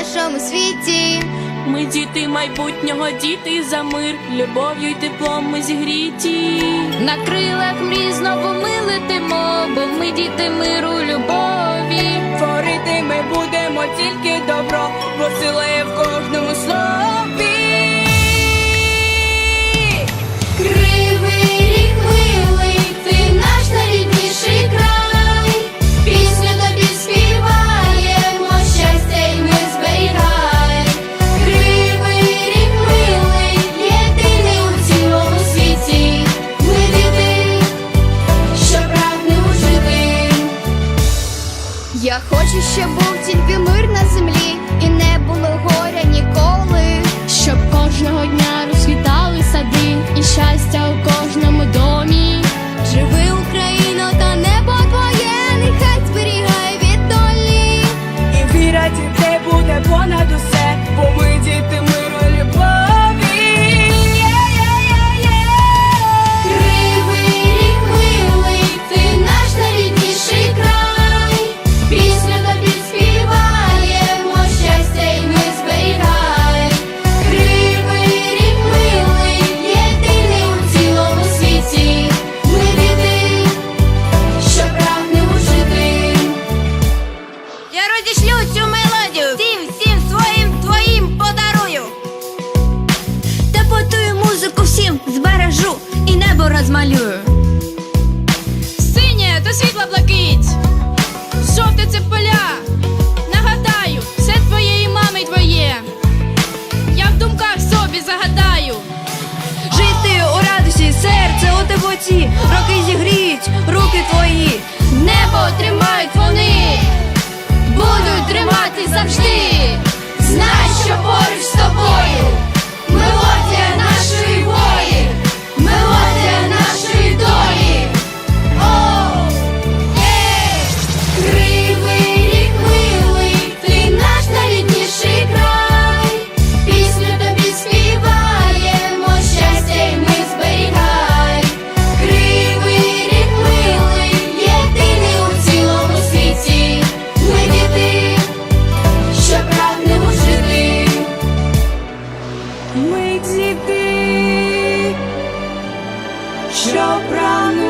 нашому світі. Ми діти майбутнього, діти за мир, любов'ю й теплом ми зігріті. На крилах мрій знову ми летимо, бо ми діти миру, любові. Творити ми будемо тільки добро, бо в кожному розмалюю. Синє то світла блакить, жовте це поля. Нагадаю, все твоєї мами твоє. Я в думках собі загадаю. Жити у радості, серце у теплоті, роки зігріють, руки твої. Небо тримають вони, будуть тримати завжди. що прагну.